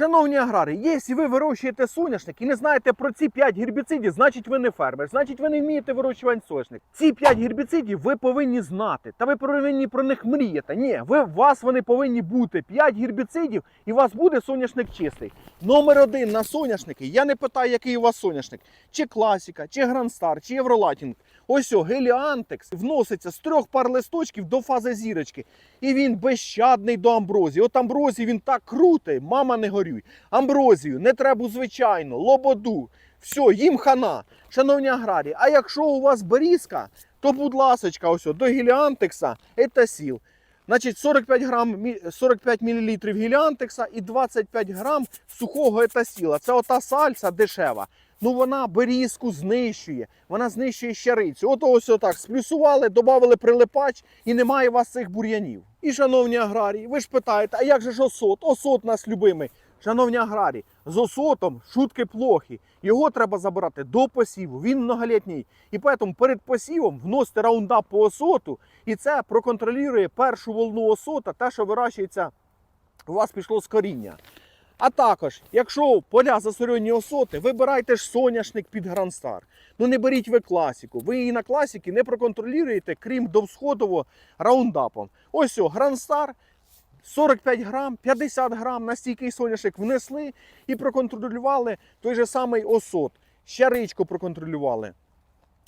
Шановні аграри, якщо ви вирощуєте соняшник і не знаєте про ці 5 гербіцидів, значить ви не фермер, значить ви не вмієте вирощувати соняшник. Ці 5 гербіцидів ви повинні знати, та ви повинні про них мріяти. Ні, ви, у вас вони повинні бути 5 гербіцидів, і у вас буде соняшник чистий. Номер один на соняшники. Я не питаю, який у вас соняшник, чи класіка, чи грандстар, чи євролатінг. Ось о, геліантекс вноситься з трьох пар листочків до фази зірочки. І він безщадний до амброзії. От амброзії він так крутий, мама не горюй. Амброзію, не треба звичайно, лободу. Все, їм хана. Шановні аграрії, а якщо у вас берізка, то будь ласочка, ось до геліантекса етасіл. Значить, 45 грам, 45 мл геліантекса і 25 грам сухого етасіла. Це ота сальса дешева. Ну вона берізку знищує, вона знищує щарицю. Ото ось отак сплюсували, додали прилипач і немає у вас цих бур'янів. І шановні аграрії, ви ж питаєте, а як же ж осот? Осот нас любимий. Шановні аграрії, з осотом шутки плохі. Його треба забирати до посіву. Він многолітній. І тому перед посівом вносите раундап по осоту, і це проконтролює першу волну осота, те, що вирощується, у вас пішло з коріння. А також, якщо поля засорені осоти, вибирайте ж соняшник під Грандстар. Ну не беріть ви класіку. Ви її на класіки не проконтролюєте, крім довсходово раундапом. Ось о, Грандстар 45 грам, 50 грам на стійкий соняшник внесли і проконтролювали той же самий осот. Щаричку проконтролювали.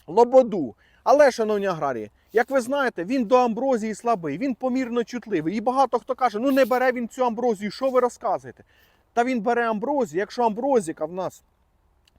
Лободу. Але, шановні аграрії, як ви знаєте, він до амброзії слабий, він помірно чутливий. І багато хто каже, ну не бере він цю амброзію, що ви розказуєте? Та він бере амброзію, якщо амброзіка в нас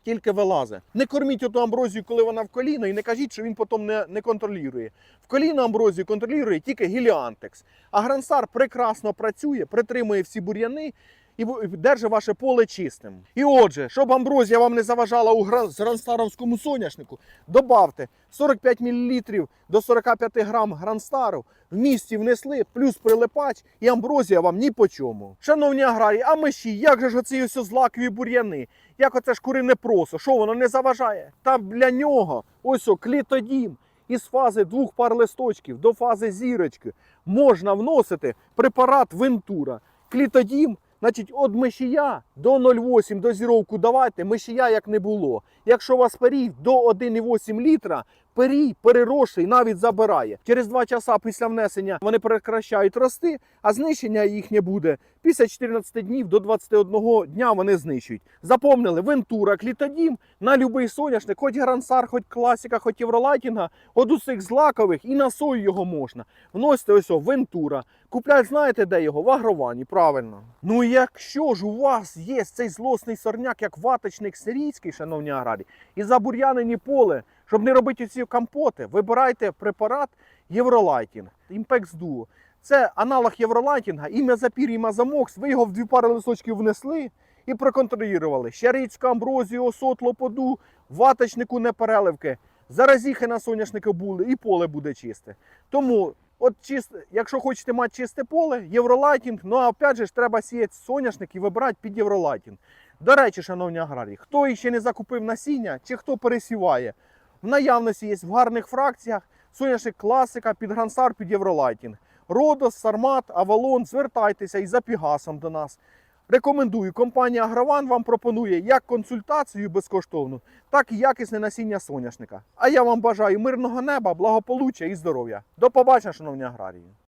тільки вилазить. Не корміть оту амброзію, коли вона в коліно, і не кажіть, що він потім не, не контролює. В коліно амброзію контролює тільки гіліантекс. А Грансар прекрасно працює, притримує всі бур'яни і держить ваше поле чистим. І отже, щоб амброзія вам не заважала у гран- гранстаровському соняшнику, добавте 45 мл до 45 грам гранстару, в місті внесли, плюс прилипач, і амброзія вам ні по чому. Шановні аграрії, а миші, як же ж оці ось злакові бур'яни? Як оце ж курине просо? Що воно не заважає? Та для нього ось о клітодім із фази двох пар листочків до фази зірочки можна вносити препарат Вентура. Клітодім, значить, од мишія до 0,8 дозіровку давайте, мишія як не було. Якщо у вас перій до 1,8 літра, перій переросший навіть забирає. Через 2 часа після внесення вони прекращають рости, а знищення їхнє буде після 14 днів до 21 дня вони знищують. Запомнили, Вентура, клітодім на любий соняшник, хоч грансар, хоч класіка, хоч євролайтінга, от усіх злакових і на сою його можна. Вносите ось о, Вентура. Куплять, знаєте, де його? В агровані, правильно. Ну якщо ж у вас є цей злосний сорняк, як ваточник сирійський, шановні аграрії, і забур'янені поле, щоб не робити ці компоти, вибирайте препарат Євролайтінг, Impex Duo. Це аналог Євролайтінга, ім'я запір, ім'я замокс. Ви його в дві пари листочків внесли і проконтролювали. Щарицьку амброзію, осот, лоподу, ваточнику непереливки. Заразіхи на соняшники були, і поле буде чисте. Тому, от чист, якщо хочете мати чисте поле, євролайтінг, ну а опять же ж треба сіяти соняшник і вибирати під євролайтінг. До речі, шановні аграрії, хто ще не закупив насіння чи хто пересіває, в наявності є в гарних фракціях соняшник класика під Грансар, під Євролайтінг. Родос, Сармат, Авалон, звертайтеся і за Пігасом до нас. Рекомендую, компанія Аграван вам пропонує як консультацію безкоштовну, так і якісне насіння соняшника. А я вам бажаю мирного неба, благополуччя і здоров'я. До побачення, шановні аграрії!